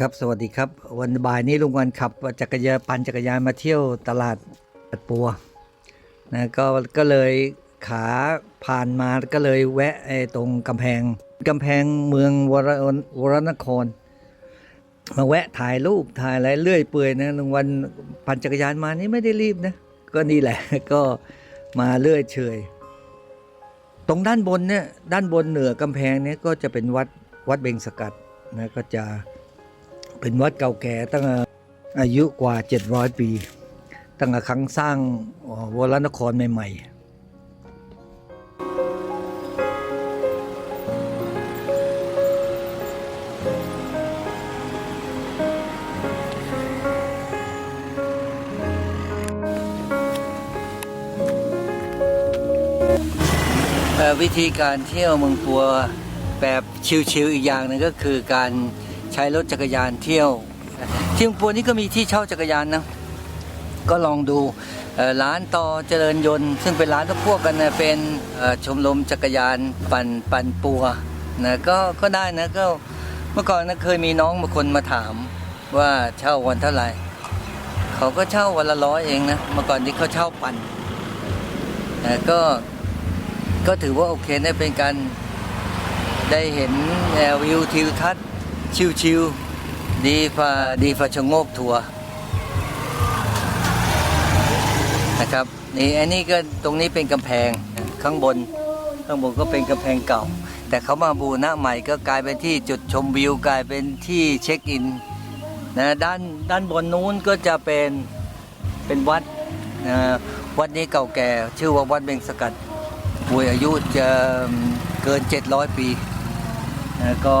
ครับสวัสดีครับ วันบ่ายนี้ลุงวันขับจักรยานปั่นจักรยานมาเที่ยวตลาดปัดปัวนะก็ก็เลยขาผ่านมาก็เลยแวะไอ้ตรงกำแพงกำแพงเมืองวรวรนคร มาแวะถ่ายรูปถ่ายอะไรเรื่อยเปื่อยนะลุงวันปั่นจักรยานมานี่ไม่ได้รีบนะก็นี่แหละก็มาเรื่อยเฉยตรงด้านบนเนี่ยด้านบนเหนือกำแพงเนี่ยก็จะเป็นวัดวัดเบงสกัดนะก็จะ เป็นวัดเก่าแก่ตั้งอายุกว่า 700 ปี ตั้งแต่ครั้งสร้างวรนครใหม่ๆวิธีการเที่ยวเมืองปัวแบบชิลๆอีกอย่างหนึงก็คือการ ใช้รถจักรยานเที่ยว ที่เมืองปัวนี่ก็มีที่เช่าจักรยานนะก็ลองดูร้านต่อเจริญยนต์ ซึ่งเป็นร้านพวกกันนะเป็นชมรมจักรยานปั่นปั่นปัวนะก็ก็ได้นะก็เมื่อก่อนนะเคยมีน้องบางคนมาถามว่าเช่าวันเท่าไหร่เขาก็เช่าวันละร้อยเองนะเมื่อก่อนที่เขาเช่าปั่นนะก็ก็ถือว่าโอเคนะเป็นการได้เห็นววิวทิวทัศน์ ชิวๆดีฟ้าดีฟ้าชะโงกทัวร์นะครับนี่อันนี้ก็ตรงนี้เป็นกำแพงข้างบนข้างบนก็เป็นกำแพงเก่า แต่เขามาบูรณะใหม่ก็กลายเป็นที่จุดชมวิวกลายเป็นที่เช็คอินนะด้านด้านบนนู้นก็จะเป็นเป็นวัดนะวัดนี้เก่าแก่ ชื่อว่าวัดเบงสกัดป่วยอายุจะเกิน 700 ปีนะก็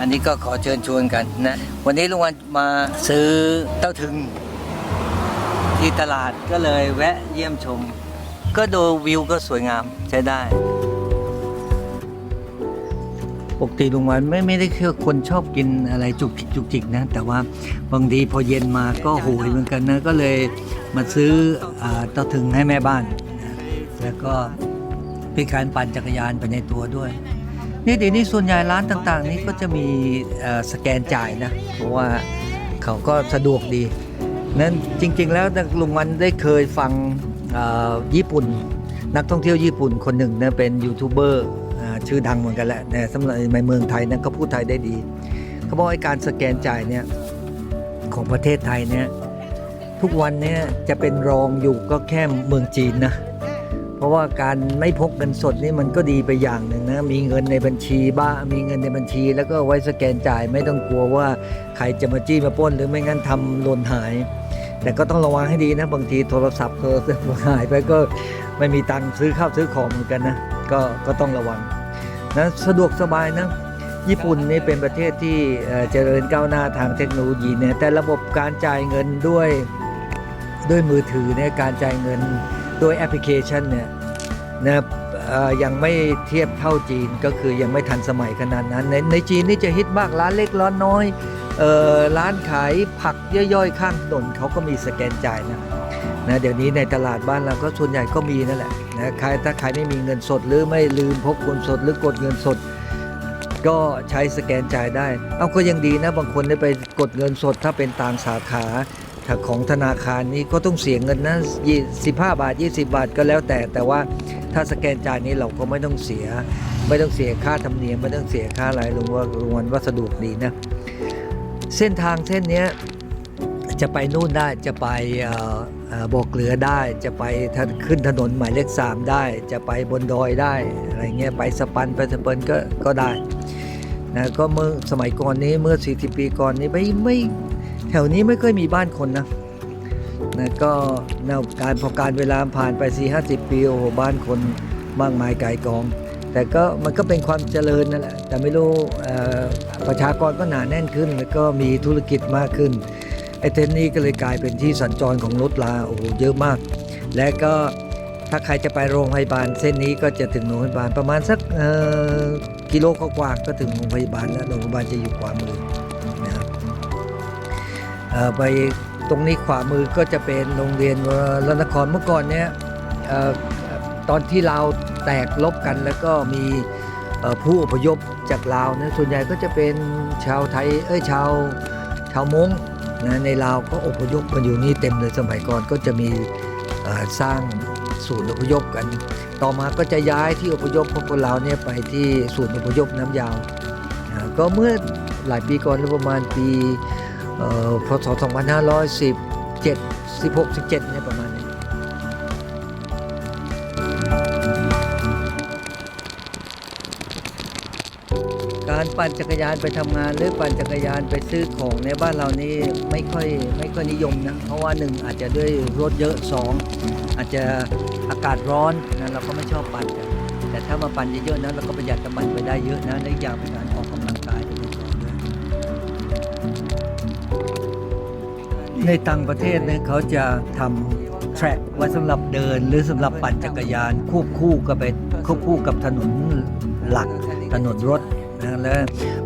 อันนี้ก็ขอเชิญชวนกันนะ วันนี้ลุงวันมาซื้อเต้าถึง ที่ตลาดก็เลยแวะเยี่ยมชม ก็ดูวิวก็สวยงามใช้ได้ ปกติลุงวันไม่ไม่ได้คือคนชอบกินอะไรจุกจิกจุกจิกนะ แต่ว่าบางทีพอเย็นมาก็โหยเหมือนกันนะ ก็เลยมาซื้ออเต้าถึงให้แม่บ้านนะแล้วก็เป็นการปั่นจักรยานไปในตัวด้วย นี่เดี๋ยวนี้ส่วนใหญ่ร้านต่างๆ นี้ก็จะมีสแกนจ่ายนะ เพราะว่าเขาก็สะดวกดี นั้นจริง ๆ แล้วลุงวันได้เคยฟังญี่ปุ่น นักท่องเที่ยวญี่ปุ่นคนหนึ่งนะเป็นยูทูบเบอร์ชื่อดังเหมือนกันแหละแต่สำหรับในเมืองไทยนั้นก็พูดไทยได้ดีเขาบอกไอ้การสแกนจ่ายเนี่ยของประเทศไทยเนี่ยทุกวันเนี่ยจะเป็นรองอยู่ก็แค่เมืองจีนนะ ราะว่าการไม่พกเงินสดนี่มันก็ดีไปอย่างหนึ่งนะ มีเงินในบัญชีบ้างมีเงินในบัญชี แล้วก็ไว้สแกนจ่ายไม่ต้องกลัวว่าใครจะมาจี้มาป้น หรือไม่งั้นทำหล่นหาย แต่ก็ต้องระวังให้ดีนะ บางทีโทรศัพท์โทรศัพท์หายไปก็ไม่มีตังค์ซื้อข้าวซื้อของเหมือนกันนะก็ก็ต้องระวังนะสะดวกสบายนะญี่ปุ่นนี่เป็นประเทศที่เจริญก้าวหน้าทางเทคโนโลยีเนี่ยแต่ระบบการจ่ายเงินด้วยด้วยมือถือเนี่ยการจ่ายเงิน โดยแอปพลิเคชันเนี่ยนะยังไม่เทียบเท่าจีนก็คือยังไม่ทันสมัยขนาดนั้น ในในจีนนี่จะฮิตมากร้านเล็กร้านน้อยออร้านขายผักย่อยๆ ข้างถนนเขาก็มีสแกนจ่ายนะนะเดี๋ยวนี้ในตลาดบ้านเราก็ส่วนใหญ่ก็มีนั่นแหละนะใครถ้าใครไม่มีเงินสดหรือไม่ลืมพกเงินสดหรือกดเงินสด ก็ใช้สแกนจ่ายได้ เอาก็ยังดีนะบางคนได้ไปกดเงินสดถ้าเป็นต่างสาขา ถ้าของธนาคารนี้ก็ต้องเสียเงินนะยี่สิบห้าบาท 20 บาทก็แล้วแต่ แต่ว่าถ้าสแกนจ่ายนี้เราก็ไม่ต้องเสีย ไม่ต้องเสียค่าธรรมเนียมไม่ต้องเสียค่าอะไรลงว่าลงวันว่าสะดวกดีนะ เส้นทางเส้นนี้จะไปนู่นได้จะไปบอกเกลือได้จะไปถ้าขึ้นถนนหมายเลขสามได้ จะไปบนดอยได้อะไรเงี้ยไปสปันไปสเปิลก็ก็ได้นะก็เมื่อสมัยก่อนนี้เมื่อ 40 ปีก่อนนี้ไม่ไม่ ถวนี้ไม่เคยมีบ้านคนนะนะก็แนวการพอการเวลาผ่านไป 4 50 ปีโอ้โหบ้านคนมากมายไก่กอง แต่ก็มันก็เป็นความเจริญนั่นแหละแต่ไม่รู้ประชากรก็หนาแน่นขึ้น แล้วก็มีธุรกิจมากขึ้นไอ้เทนนี้ก็เลยกลายเป็นที่สัญจรของรถลาโอ้โหเยอะมาก และก็ถ้าใครจะไปโรงพยาบาลเส้นนี้ก็จะถึงโรงพยาบาลประมาณสักเอ่อกิโลกว่าก็ถึงโรงพยาบาลแล้วโรงพยาบาลจะอยู่ขวามือ ไปตรงนี้ขวามือก็จะเป็นโรงเรียนรนครเมื่อก่อนเนี้ยตอนที่เราวแตกลบกันแล้วก็มีผู้อพยพจากลาวนะส่วนใหญ่ก็จะเป็นชาวไทยเอ้ยชาวชาวมงนะในลาวก็อพยพมาอยู่นี่เต็มเลยสมัยก่อนก็จะมีสร้างศูนย์อพยพกัน ต่อมาก็จะย้ายที่อพยพพวกคนลาวเนี่ยไปที่ศูนย์อพยพน้ำยาวนะก็เมื่อหลายปีก่อนประมาณปี พศ 2517 16 17เนี่ยประมาณนี้การปั่นจักรยานไปทำงานหรือปั่นจักรยานไปซื้อของในบ้านเรานี่ไม่ค่อยไม่ค่อยนิยมนะเพราะว่าหนึ่งอาจจะด้วยรถเยอะสองอาจจะอากาศร้อนนะเราก็ไม่ชอบปั่นกันแต่ถ้ามาปั่นเยอะๆนะเราก็ประหยัดน้ำมันไปได้เยอะนะและอีกอย่างเป็นการออก ในต่างประเทศเนี่ยเขาจะทำแทร็กไว้สำหรับเดิน หรือสำหรับปั่นจักรยานควบคู่กับไปควบคู่กับถนนหลักถนนรถนะแล้ว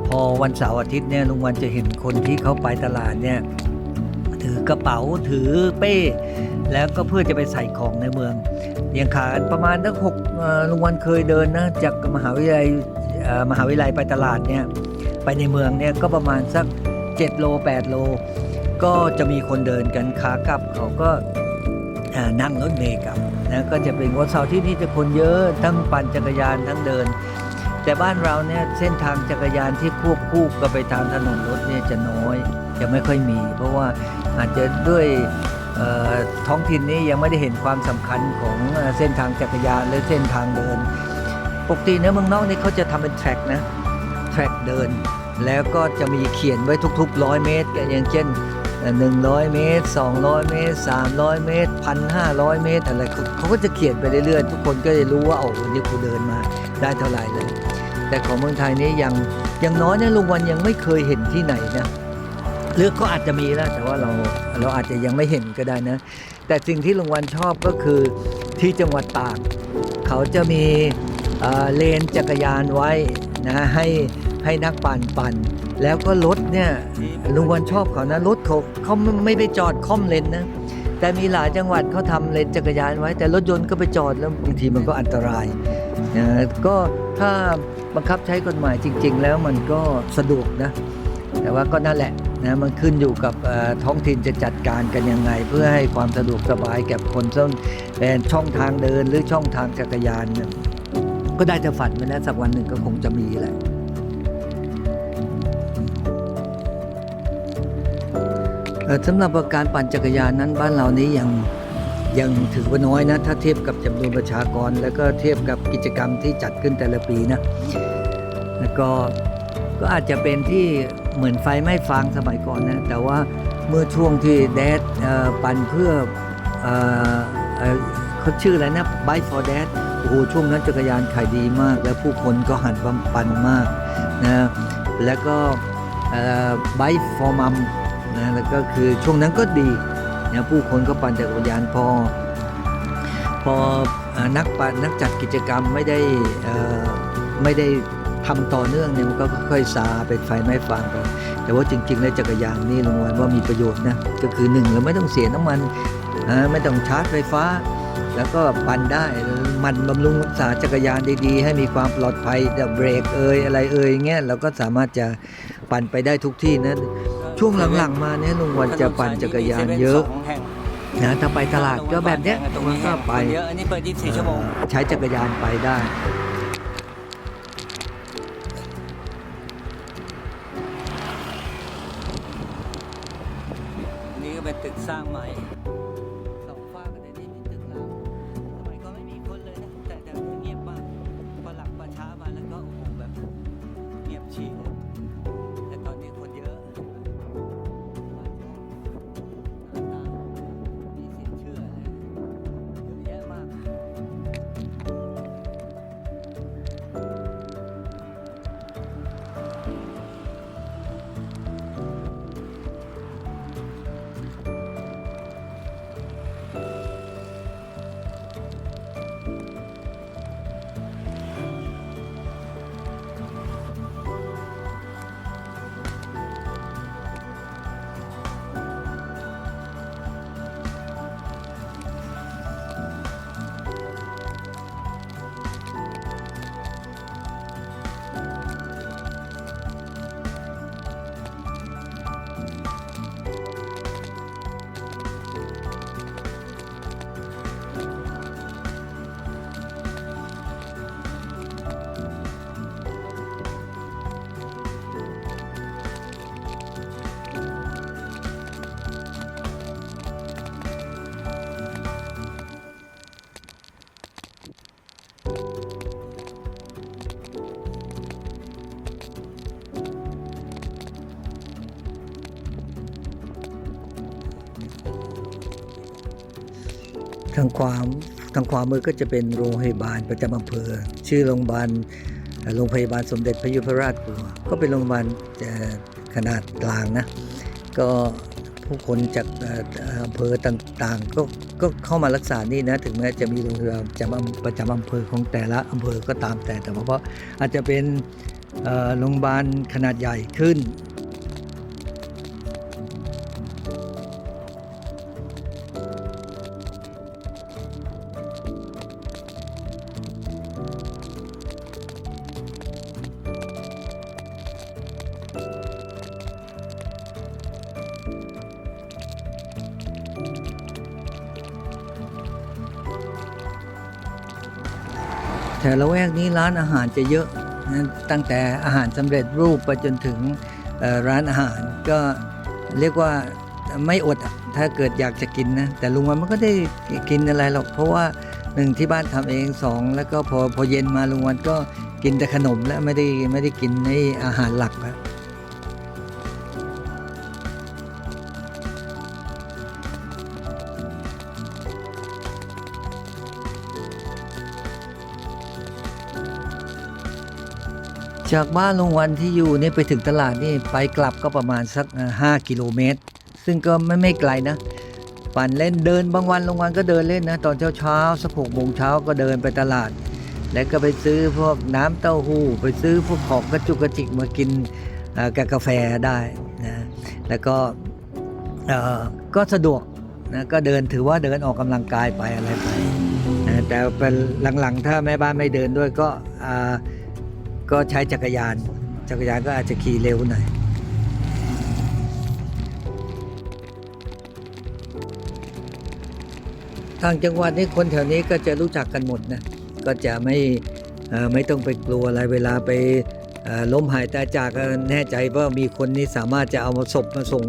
พอวันเสาร์อาทิตย์เนี่ยลุงวันจะเห็นคนที่เขาไปตลาดเนี่ยถือกระเป๋าถือเป้ แล้วก็เพื่อจะไปใส่ของในเมืองอย่างขาประมาณตั้งหกลุงวันเคยเดินนะจากมหาวิทยาลัยมหาวิทยาลัยไปตลาดเนี่ยไปในเมืองเนี่ยก็ประมาณสัก 7 โล 8 โล ก็จะมีคนเดินกันขากลับเขาก็นั่งรถเมล์กลับนะก็จะเป็นวันเสาร์ที่นี่จะคนเยอะทั้งปั่นจักรยานทั้งเดิน แต่บ้านเราเนี่ยเส้นทางจักรยานที่ควบคู่กับไปตามถนนรถเนี่ยจะน้อยจะไม่ค่อยมี เพราะว่าอาจจะด้วยท้องถิ่นนี้ยังไม่ได้เห็นความสำคัญของเส้นทางจักรยานหรือเส้นทางเดิน ปกติเนื้อเมืองนอกนี่เขาจะทำเป็นแทร็กนะแทร็กเดิน แล้วก็จะมีเขียนไว้ทุกๆร้อยเมตร อย่างเช่น หนึ่งร้อยเมตร 200 เมตร 300 เมตรพันห้าร้อยเมตรอะไรเขาเขาก็จะเขียนไปเรื่อยๆ ทุกคนก็จะรู้ว่าโอ้วันนี้กูเดินมาได้เท่าไหร่เลย แต่ของเมืองไทยนี่ยังยังน้อยนะลุงวันยังไม่เคยเห็นที่ไหนนะหรือก็อาจจะมีแล้วแต่ว่าเราเราอาจจะยังไม่เห็นก็ได้นะ แต่สิ่งที่ลุงวันชอบก็คือที่จังหวัดตากเขาจะมีเลนจักรยานไว้นะให้ ให้นักปั่นปั่น แล้วก็รถเนี่ยลุงวันชอบเขานะรถเขาเขาไม่ไปจอดค่อมเลนนะ แต่มีหลายจังหวัดเขาทำเลนจักรยานไว้ แต่รถยนต์ก็ไปจอดแล้วบางทีมันก็อันตรายนะก็ถ้าบังคับใช้กฎหมายจริง ๆ แล้วมันก็สะดวกนะแต่ว่าก็นั่นแหละนะมันขึ้นอยู่กับเอ่อท้องถิ่นจะจัดการกันยังไง เพื่อให้ความสะดวกสบายแก่คนซึ่งเป็นช่องทางเดินหรือช่องทางจักรยานเนี่ยก็ได้แต่ฝันไว้นะสักวันหนึ่งก็คงจะมีแหละ สำหรับการปั่นจักรยานนั้นบ้านเรานี้ยังยังถือว่าน้อยนะ ถ้าเทียบกับจำนวนประชากร แล้วก็เทียบกับกิจกรรมที่จัดขึ้นแต่ละปีนะแล้วก็ก็อาจจะเป็นที่เหมือนไฟไม้ฟางสมัยก่อนนะ แต่ว่าเมื่อช่วงที่แดดปั่นเพื่อเขาชื่ออะไรนะ Bike for Dad โอ้โหช่วงนั้นจักรยานขายดีมาก แล้วผู้คนก็หันมาปั่นมากนะแล้วก็เอ่อ Bike for Mom นะแล้ว ก็คือช่วงนั้นก็ดีนะผู้คนก็ปั่นจักรยานพอพออนักปั่นนักจัดกิจกรรมไม่ได้ไม่ได้ทำต่อเนื่องเนี่ยมันก็ค่อยๆซาเป็นไฟไม้ฟางไปแต่ว่าจริงๆแล้วจักรยานนี่ลงวันว่ามีประโยชน์นะก็คือหนึ่งเราไม่ต้องเสียน้ำมันไม่ต้องชาร์จไฟฟ้า แล้วก็ปั่นได้มันบำรุงรักษาจักรยานดีๆ ให้มีความปลอดภัยเบรกเอยอะไรเอยเงี้ยเราก็สามารถจะปั่นไปได้ทุกที่นะ ช่วงหลังๆมาเนี่ยลุงวันจะปั่นจักรยานเยอะนะถ้าไปตลาดก็แบบเนี้ยตรงมันนี้ก็ไปเยอะอันนี้เปิด24ชั่วโมงใช้จักรยานไปได้ ทางขวามทางขวามือก็จะเป็นโรงพยาบาลประจำอำเภอ ชื่อโรงพยาบาลโรงพยาบาลสมเด็จพระยุพราชปัวก็เป็นโรงพยาบาลขนาดกลางนะ ก็ผู้คนจากอำเภอต่างๆก็ก็เข้ามารักษานี่นะ ถึงแม้จะมีโรงพยาบาลประจำอำประจำอำเภอของแต่ละอำเภอก็ตามแต่แต่เพราะอาจจะเป็นโรงพยาบาลขนาดใหญ่ขึ้น แถวละแวกนี้ร้านอาหารจะเยอะนะตั้งแต่อาหารสำเร็จรูปไปจนถึงร้านอาหารก็เรียกว่าไม่อดถ้าเกิดอยากจะกินนะแต่ลุงวันมันก็ได้กินอะไรหรอก เพราะว่าหนึ่งที่บ้านทำเองสองแล้วก็พอพอเย็นมาลุงวันก็กินแต่ขนมแล้วไม่ได้ไม่ได้กินในอาหารหลักแล้ว จากบ้านลงวันที่อยู่นี่ไปถึงตลาดนี่ไปกลับก็ประมาณสัก 5 กิโลเมตร ซึ่งก็ไม่ไม่ไกลนะ ปั่นเล่นเดินบางวันลงวันก็เดินเล่นนะ ตอนเช้าเช้าสักหกโมงเช้าก็เดินไปตลาด แล้วก็ไปซื้อพวกน้ำเต้าหู้ ไปซื้อพวกของกระจุกกระจิกมากินกับกาแฟได้นะแล้วก็ก็สะดวกนะก็เดินถือว่าเดินออกกำลังกายไปอะไรไปนะแต่เป็นหลังๆ ถ้าแม่บ้านไม่เดินด้วยก็อ่า ก็ใช้จักรยาน จักรยานก็อาจจะขี่เร็วหน่อยทางจังหวัดนี้คนแถวนี้ก็จะรู้จักกันหมดนะ ก็จะไม่ไม่ต้องไปกลัวอะไรเวลาไปล้มหายตายจากก็แน่ใจว่ามีคนนี้สามารถจะเอามาศพมาส่ง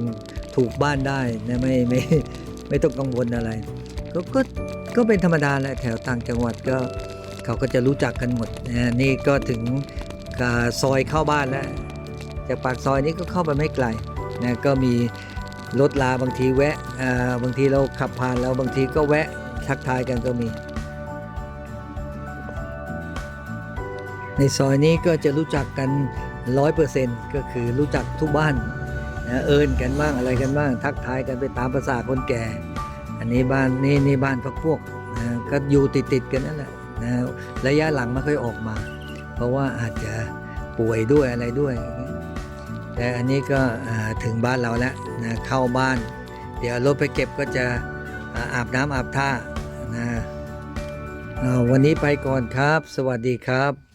ถูกบ้านได้นะไม่ไม่ไม่ต้องกังวลอะไร ก็ก็ก็เป็นธรรมดาแหละแถวต่างจังหวัดก็เขาก็จะรู้จักกันหมดนะนี่ก็ถึง ซอยเข้าบ้านแล้วจากปากซอยนี้ก็เข้าไปไม่ไกลนะก็มีรถลาบางทีแวะอ่าบางทีเราขับผ่านแล้วบางทีก็แวะทักทายกันก็มี ในซอยนี้ก็จะรู้จักกันร้อยเปอร์เซ็นต์ก็คือรู้จักทุกบ้านนะเอินกันบ้างอะไรกันบ้างทักทายกันไปตามภาษาคนแก่ อันนี้บ้านนี่นี่บ้านพักพวกนะก็อยู่ติดติดๆกันนั่นแหละนะระยะหลังไม่ค่อยออกมา เพราะว่าอาจจะป่วยด้วยอะไรด้วย แต่อันนี้ก็ถึงบ้านเราแล้วนะเข้าบ้าน เดี๋ยวรถไปเก็บก็จะอาบน้ำอาบท่านะอ่าวันนี้ไปก่อนครับ สวัสดีครับ